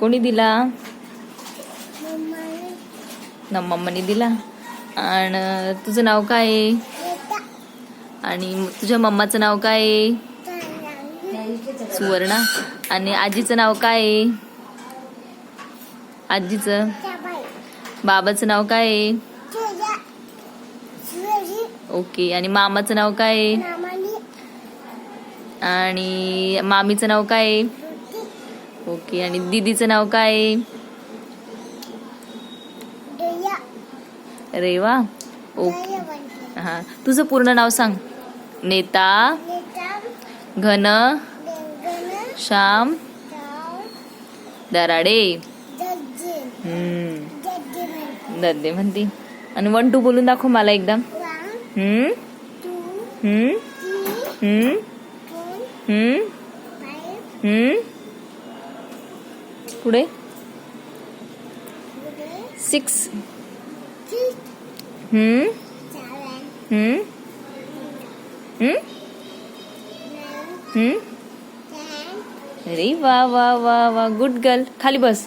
कोणी दिला? ना मम्माने दिला. आणि तुझं नाव काय? आहे आणि तुझ्या मम्माचं नाव काय? आहे सुवर्णा. आणि आजीचं नाव काय? आहे आजीचं बाबाचं नाव काय? आहे ओके. आणि मामाचं नाव काय? आहे आणि मामीचं नाव काय? आहे ओके आणि दीदीचं नाव काय? रेवा. ओके. हा. तुझं पूर्ण नाव सांग. नेता. घन. श्याम. दराडे. हम्म. दद्दे म्हणती. आणि वन टू बोलून दाखव मला एकदा. हम्म. हम्म. हम्म. हम्म. हम्म. पुढे? सिक्स हम्म हम्म हम्म हम्म अरे वा वा वा वा गुड गर्ल खाली बस.